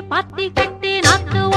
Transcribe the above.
పత్తి కట్టి నత్తు